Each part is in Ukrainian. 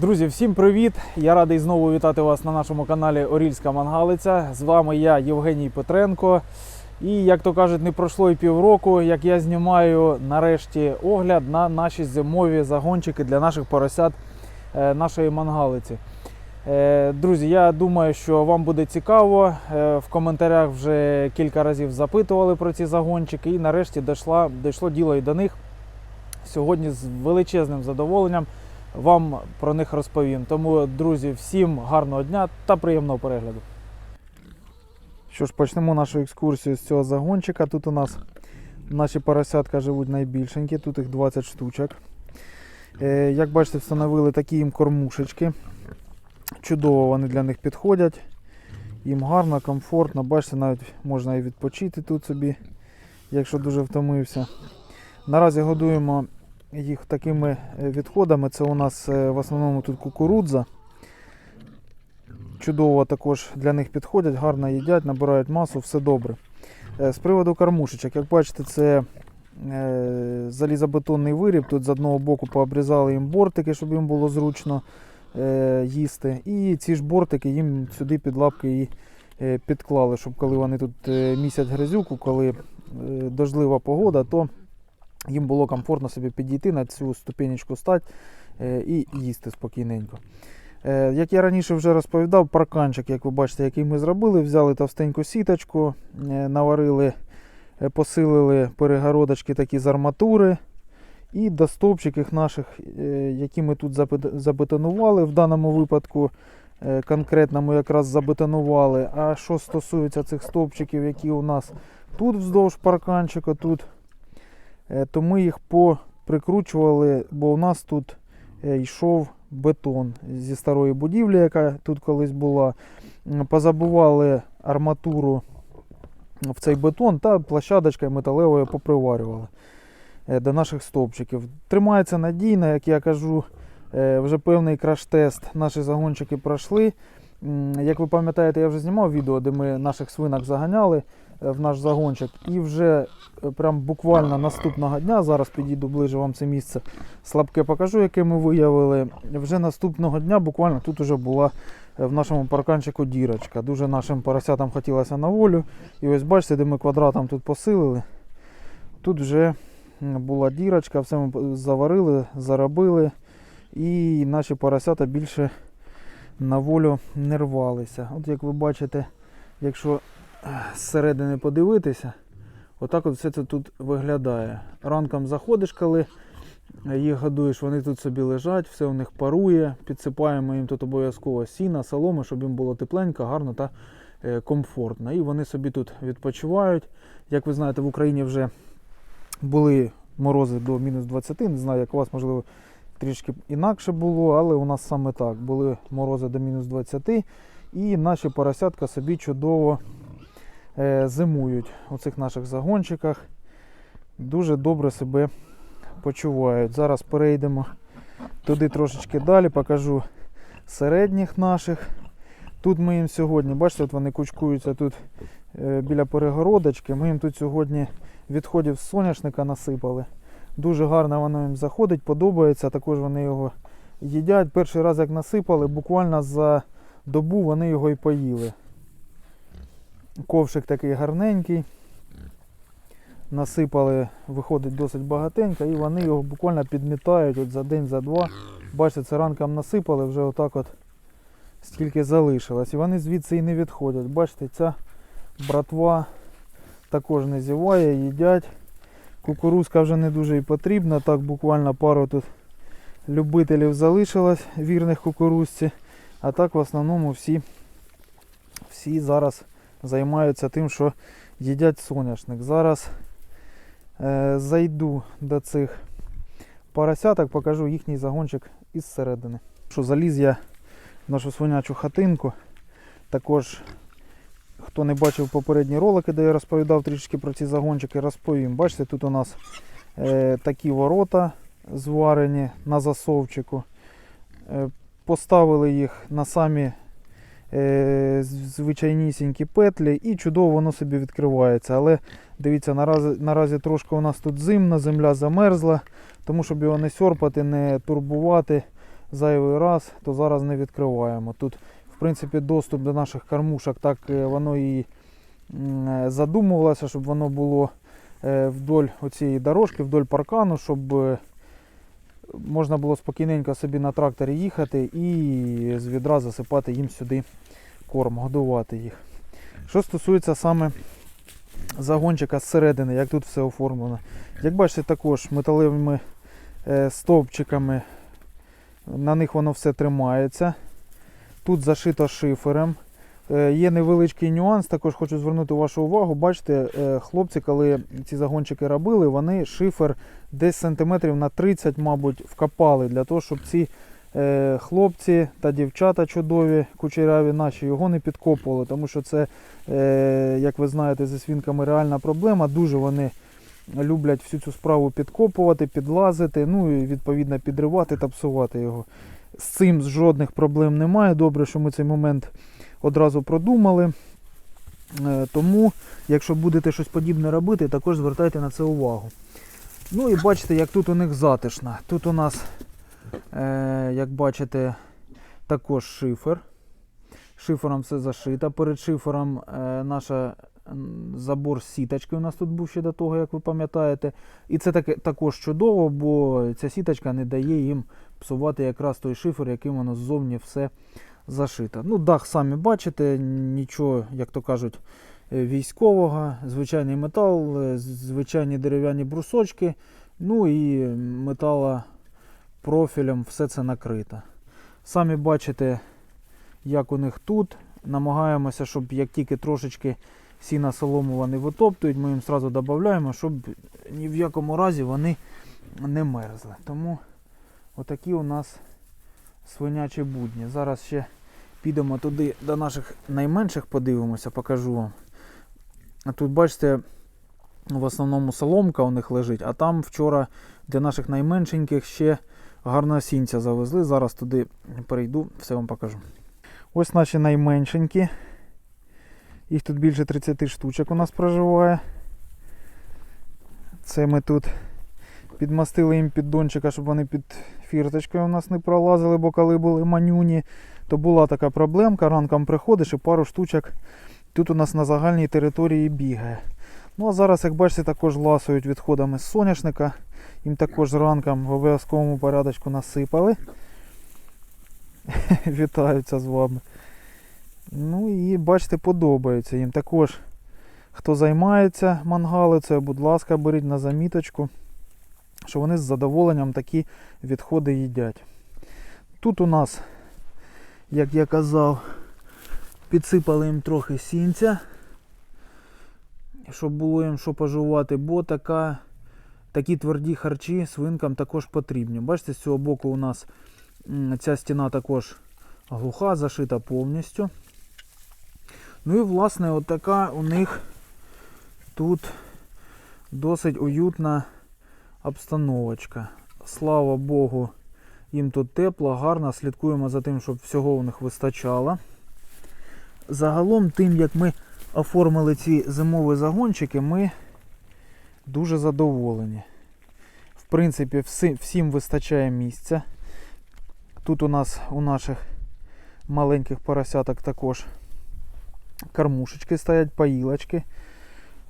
Друзі, всім привіт! Я радий знову вітати вас на нашому каналі Орільська Мангалиця. З вами я, Євгеній Петренко. І як то кажуть, не пройшло і півроку, як я знімаю нарешті огляд на наші зимові загончики для наших поросят е, нашої мангалиці. Е, Друзі, я думаю, що вам буде цікаво. Е, В коментарях вже кілька разів запитували про ці загончики, і нарешті дійшло, дійшло діло і до них. Сьогодні з величезним задоволенням вам про них розповім. Тому, друзі, всім гарного дня та приємного перегляду. Що ж, почнемо нашу екскурсію з цього загончика. Тут у нас наші поросятка живуть найбільшенькі, тут їх 20 штучок. Е, Як бачите, встановили такі їм кормушечки. Чудово вони для них підходять. Їм гарно, комфортно. Бачите, навіть можна і відпочити тут собі, якщо дуже втомився. Наразі годуємо їх такими е, відходами. Це у нас е, в основному тут кукурудза. Чудово також для них підходять, гарно їдять, набирають масу, все добре. Е, З приводу кормушечок, як бачите, це залізобетонний виріб. Тут з одного боку пообрізали їм бортики, щоб їм було зручно їсти. І ці ж бортики їм сюди під лапки і підклали, щоб коли вони тут місяць грязюку, коли дождлива погода, то їм було комфортно собі підійти на цю ступенечку стати е, і їсти спокійненько. Е, Як я раніше вже розповідав, парканчик, як ви бачите, який ми зробили, взяли товстеньку сіточку, е, наварили, посилили перегородочки такі з арматури. І до наших, які ми тут забетонували, в даному випадку конкретно ми якраз забетонували. А що стосується цих стовпчиків, які у нас тут вздовж парканчика, тут, то ми їх поприкручували, бо у нас тут е, йшов бетон зі старої будівлі, яка тут колись була. Позабували арматуру в цей бетон та площадочкою металевою поприварювали е, до наших стовпчиків. Тримається надійно, як я кажу, е, вже певний краш-тест наші загончики пройшли. Як ви пам'ятаєте, я вже знімав відео, де ми наших свинок заганяли е, в наш загончик. І вже е, прям буквально наступного дня, зараз підійду ближче вам це місце, слабке покажу, яке ми виявили. Вже наступного дня буквально тут вже була е, в нашому парканчику дірочка. Дуже нашим поросятам хотілося на волю. І ось бачите, де ми квадратом тут посилили. Тут вже була дірочка, все ми заварили, заробили. І наші поросята більше на волю не рвалися. От як ви бачите, якщо е, зсередини подивитися, отак от все це тут виглядає. Ранком заходиш, коли їх годуєш, вони тут собі лежать, все у них парує, підсипаємо їм тут обов'язково сіна, соломи, щоб їм було тепленько, гарно та е, комфортно. І вони собі тут відпочивають. Як ви знаєте, в Україні вже були морози до мінус 20, не знаю, як у вас, можливо, трішки інакше було, але у нас саме так. Були морози до мінус 20, і наші поросятка собі чудово зимують у цих наших загончиках. Дуже добре себе почувають. Зараз перейдемо туди трошечки далі, покажу середніх наших. Тут ми їм сьогодні, бачите, от вони кучкуються тут е, біля перегородочки. Ми їм тут сьогодні відходів з соняшника насипали. Дуже гарно воно їм заходить, подобається. Також вони його їдять. Перший раз як насипали, буквально за добу вони його і поїли. Ковшик такий гарненький. Насипали, виходить досить багатенько, і вони його буквально підмітають от за день, за два. Бачите, це ранком насипали, вже отак от стільки залишилось. І вони звідси і не відходять. Бачите, ця братва також не зіває, їдять. Кукурузка вже не дуже і потрібна. Так буквально пару тут любителів залишилось вірних кукурузці. А так в основному всі, всі зараз займаються тим, що їдять соняшник. Зараз е, зайду до цих поросяток, покажу їхній загончик із середини. Що заліз я в нашу свинячу хатинку. Також Хто не бачив попередні ролики, де я розповідав трішки про ці загончики, розповім. Бачите, тут у нас е, такі ворота зварені на засовчику. Е, поставили їх на самі звичайнісінькі петлі і чудово воно собі відкривається. Але дивіться, наразі, наразі трошки у нас тут зимна, земля замерзла, тому щоб його не сьорпати, не турбувати. зайвий раз, то зараз не відкриваємо. Тут, в принципі, доступ до наших кормушок, так е, воно і е, задумувалося, щоб воно було е, вдоль оцієї дорожки, вдоль паркану, щоб е, можна було спокійненько собі на тракторі їхати і з відра засипати їм сюди корм, годувати їх. Що стосується саме загончика зсередини, як тут все оформлено. Як бачите, також металевими е, стовпчиками на них воно все тримається. Тут зашито шифером. Е, Є невеличкий нюанс, також хочу звернути вашу увагу. Бачите, е, хлопці, коли ці загончики робили, вони шифер десь сантиметрів на 30, мабуть, вкопали для того, щоб ці е, хлопці та дівчата чудові, кучеряві наші, його не підкопували. Тому що це, як ви знаєте, зі свінками реальна проблема. Дуже вони люблять всю цю справу підкопувати, підлазити, ну і відповідно підривати та псувати його. З цим жодних проблем немає. Добре, що ми цей момент одразу продумали. Е, Тому, якщо будете щось подібне робити, також звертайте на це увагу. Ну і бачите, як тут у них затишно. Тут у нас, е, як бачите, також шифер. Шифером все зашито. Перед шифером е, наша забор з сіточки у нас тут був ще до того, як ви пам'ятаєте. І це таке, також чудово, бо ця сіточка не дає їм псувати якраз той шифер, яким воно ззовні все зашито. Ну, дах самі бачите, нічого, як то кажуть, е, військового, звичайний метал, е, звичайні дерев'яні брусочки, ну і металопрофілем все це накрито. Самі бачите, як у них тут. Намагаємося, щоб як тільки трошечки сіна солому вони витоптують, ми їм одразу додаємо, щоб ні в якому разі вони не мерзли. Тому отакі у нас свинячі будні. Зараз ще підемо туди до наших найменших, подивимося, покажу вам. А тут, бачите, в основному соломка у них лежить, а там вчора для наших найменшеньких ще гарного сінця завезли. Зараз туди перейду, все вам покажу. Ось наші найменшенькі. Їх тут більше 30 штучок у нас проживає. Це ми тут підмастили їм піддончика, щоб вони під фірточкою у нас не пролазили, бо коли були манюні, то була така проблемка. Ранком приходиш і пару штучок тут у нас на загальній території бігає. Ну а зараз, як бачите, також ласують відходами з соняшника. Їм також зранком в обов'язковому порядочку насипали. Вітаються з вами. Ну і бачите, подобається їм. Також, хто займається мангалицею, будь ласка, беріть на заміточку, що вони з задоволенням такі відходи їдять. Тут у нас, як я казав, підсипали їм трохи сінця, щоб було їм що пожувати, бо така, такі тверді харчі свинкам також потрібні. Бачите, з цього боку у нас ця стіна також глуха, зашита повністю. Ну і власне от така у них тут досить уютна обстановочка. Слава Богу, їм тут тепло, гарно. Слідкуємо за тим, щоб всього у них вистачало. Загалом, тим, як ми оформили ці зимові загончики, ми дуже задоволені. В принципі, всі, всім вистачає місця. Тут у нас у наших маленьких поросяток також кормушечки стоять, поїлочки.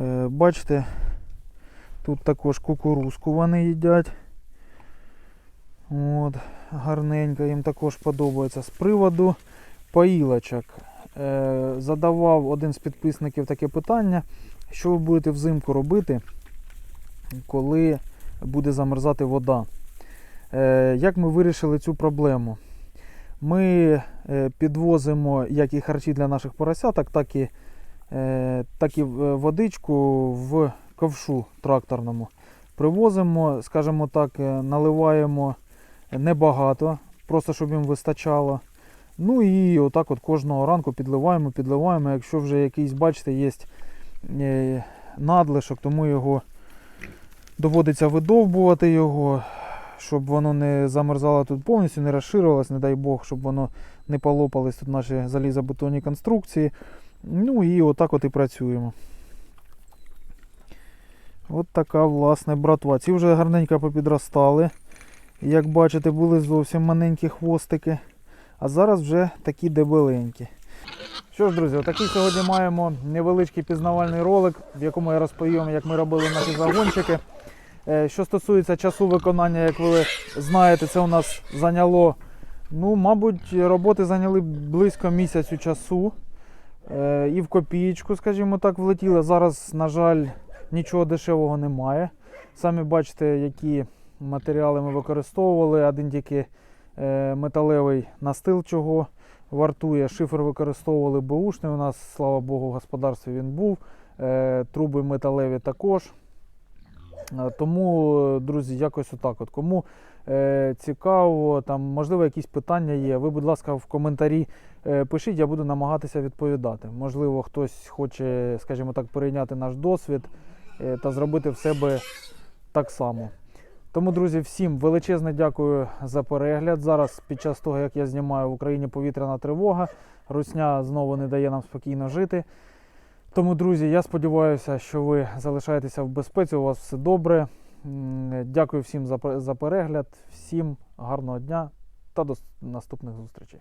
Е, бачите, тут також кукурузку вони їдять. От, гарненько, їм також подобається. З приводу поїлочок. Е, задавав один з підписників таке питання, що ви будете взимку робити, коли буде замерзати вода. Е, як ми вирішили цю проблему? Ми е, підвозимо як і харчі для наших поросяток, так і, е, так і е, водичку в ковшу тракторному. Привозимо, скажімо так, е, наливаємо небагато, просто щоб їм вистачало. Ну і отак от кожного ранку підливаємо, підливаємо. Якщо вже якийсь, бачите, є е, надлишок, тому його доводиться видовбувати його, щоб воно не замерзало тут повністю, не розширювалось, не дай Бог, щоб воно не полопались тут наші залізобетонні конструкції. Ну і отак от і працюємо. От така, власне, братва. Ці вже гарненько попідростали. Як бачите, були зовсім маленькі хвостики, а зараз вже такі дебеленькі. Що ж, друзі, отакий сьогодні маємо невеличкий пізнавальний ролик, в якому я розповім, як ми робили наші загончики. Е, Що стосується часу виконання, як ви знаєте, це у нас зайняло, ну, мабуть, роботи зайняли близько місяцю часу. Е, І в копієчку, скажімо так, влетіло. Зараз, на жаль, нічого дешевого немає. Самі бачите, які матеріали ми використовували. Один тільки е, металевий настил, чого вартує. Шифер використовували бушний. У нас, слава Богу, в господарстві він був. Е, Труби металеві також. Е, Тому, друзі, якось отак. От. Кому е, цікаво, там, можливо, якісь питання є, ви, будь ласка, в коментарі е, пишіть, я буду намагатися відповідати. Можливо, хтось хоче, скажімо так, перейняти наш досвід та зробити в себе так само. Тому, друзі, всім величезне дякую за перегляд. Зараз, під час того, як я знімаю в Україні повітряна тривога, русня знову не дає нам спокійно жити. Тому, друзі, я сподіваюся, що ви залишаєтеся в безпеці, у вас все добре. Дякую всім за перегляд, всім гарного дня та до наступних зустрічей.